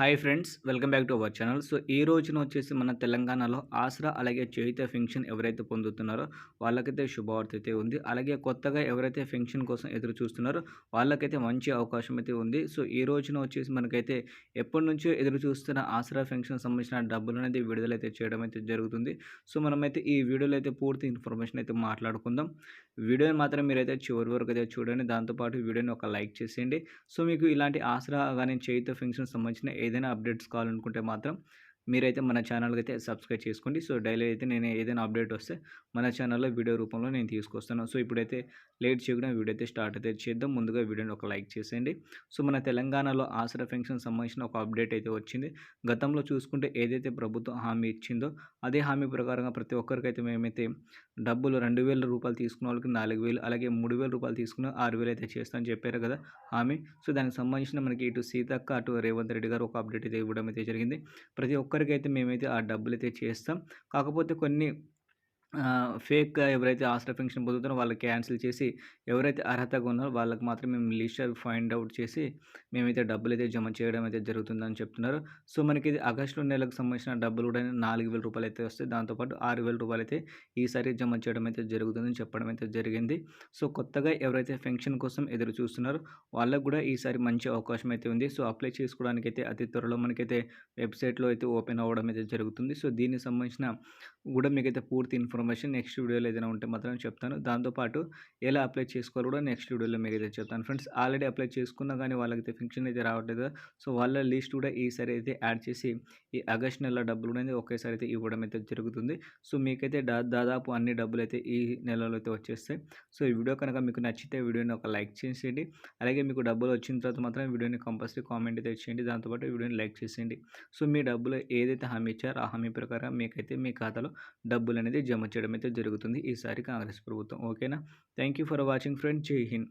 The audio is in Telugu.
Hi friends welcome back to our channel. So ఈ రోజున వచ్చేసి మన తెలంగాణలో ఆసరా అలాగే చేయిత ఫెన్షన్ ఎవరైతే పొందుతున్నారో వాళ్ళకైతే శుభవార్త అయితే ఉంది. అలాగే కొత్తగా ఎవరైతే ఫెన్షన్ కోసం ఎదురు చూస్తున్నారో వాళ్ళకైతే మంచి అవకాశం అయితే ఉంది. సో ఈ రోజున వచ్చేసి మనకైతే ఎప్పటి నుంచో ఎదురు చూస్తున్న ఆసరా ఫెన్షన్ సంబంధించిన డబ్బులు అనేది విడుదలైతే చేయడం అయితే జరుగుతుంది. సో మనమైతే ఈ వీడియోలో అయితే పూర్తి ఇన్ఫర్మేషన్ అయితే మాట్లాడుకుందాం. వీడియోని మాత్రం మీరైతే చివరి వరకు అయితే చూడండి. దాంతోపాటు వీడియోని ఒక లైక్ చేసేయండి. సో మీకు ఇలాంటి ఆసరా కానీ చేయిత ఫెన్షన్ సంబంధించిన ఏదైనా అప్డేట్స్ కావాలనుకుంటే మాత్రం మీరైతే మన ఛానల్కి అయితే సబ్స్క్రైబ్ చేసుకోండి. సో డైలీ అయితే నేను ఏదైనా అప్డేట్ వస్తే మన ఛానల్లో వీడియో రూపంలో నేను తీసుకొస్తాను. సో ఇప్పుడైతే లేట్ చేయకుండా వీడియో అయితే స్టార్ట్ అయితే చేద్దాం. ముందుగా వీడియోని ఒక లైక్ చేసేయండి. సో మన తెలంగాణలో ఆసరా ఫెన్షన్ సంబంధించిన ఒక అప్డేట్ అయితే వచ్చింది. గతంలో చూసుకుంటే ఏదైతే ప్రభుత్వం హామీ ఇచ్చిందో అదే హామీ ప్రకారంగా ప్రతి ఒక్కరికైతే మేమైతే డబ్బులు రెండు వేల రూపాయలు తీసుకున్న వాళ్ళకి నాలుగు వేలు అలాగే మూడు వేల రూపాయలు తీసుకున్న ఆరు వేలు అయితే చేస్తామని చెప్పారు కదా హామీ. సో దానికి సంబంధించిన మనకి ఇటు సీతక్క అటు రేవంత్ రెడ్డి గారు ఒక అప్డేట్ అయితే ఇవ్వడం అయితే జరిగింది. ప్రతి ఒక్కరికైతే మేమైతే ఆ డబ్బులు అయితే చేస్తాం. కాకపోతే కొన్ని ఫేక్గా ఎవరైతే ఆసరా పెన్షన్ పొందుతారో వాళ్ళు క్యాన్సిల్ చేసి ఎవరైతే అర్హతగా ఉన్నారో వాళ్ళకి మాత్రం మేము లిస్టర్ ఫైండ్ అవుట్ చేసి మేమైతే డబ్బులు అయితే జమ చేయడం అయితే జరుగుతుందని చెప్తున్నారు. సో మనకి ఇది ఆగస్టు నెలకు సంబంధించిన డబ్బులు కూడా నాలుగు వేల రూపాయలు అయితే వస్తాయి. దాంతోపాటు ఆరు వేల రూపాయలు అయితే ఈసారి జమ చేయడం అయితే జరుగుతుందని చెప్పడం అయితే జరిగింది. సో కొత్తగా ఎవరైతే పెన్షన్ కోసం ఎదురు చూస్తున్నారో వాళ్ళకు కూడా ఈసారి మంచి అవకాశం అయితే ఉంది. సో అప్లై చేసుకోవడానికి అయితే అతి త్వరలో మనకైతే వెబ్సైట్లో అయితే ఓపెన్ అవ్వడం అయితే జరుగుతుంది. సో దీనికి సంబంధించిన కూడా మీకైతే పూర్తి ఇన్ఫర్మేషన్ నెక్స్ట్ వీడియోలో ఏదైనా ఉంటే మాత్రం చెప్తాను. దాంతోపాటు ఎలా అప్లై చేసుకోవాలో కూడా నెక్స్ట్ వీడియోలో మీకు అయితే చెప్తాను. ఫ్రెండ్స్ ఆల్రెడీ అప్లై చేసుకున్నా కానీ వాళ్ళకైతే ఫిక్షన్ అయితే రావట్లేదు. సో వాళ్ళ లిస్ట్ కూడా ఈసారి అయితే యాడ్ చేసి ఈ ఆగస్ట్ నెల డబ్బులు అనేది ఒకేసారి అయితే ఇవ్వడం అయితే జరుగుతుంది. సో మీకైతే దా దాదాపు అన్ని డబ్బులు అయితే ఈ నెలలో అయితే వచ్చేస్తాయి. సో ఈ వీడియో కనుక మీకు నచ్చితే వీడియోని ఒక లైక్ చేసేయండి. అలాగే మీకు డబ్బులు వచ్చిన తర్వాత మాత్రం వీడియోని కంపల్సరీ కామెంట్ అయితే చేయండి. దాంతోపాటు వీడియోని లైక్ చేసేయండి. సో మీ డబ్బులు ఏదైతే హామీ ఇచ్చారో ఆ హామీ ప్రకారం మీకైతే మీ ఖాతాలో డబ్బులు అనేది జమ చేయడం అయితే జరుగుతుంది. ఈసారి కాంగ్రెస్ ప్రభుత్వం. ఓకేనా? Thank you for watching friend. జై హింద్.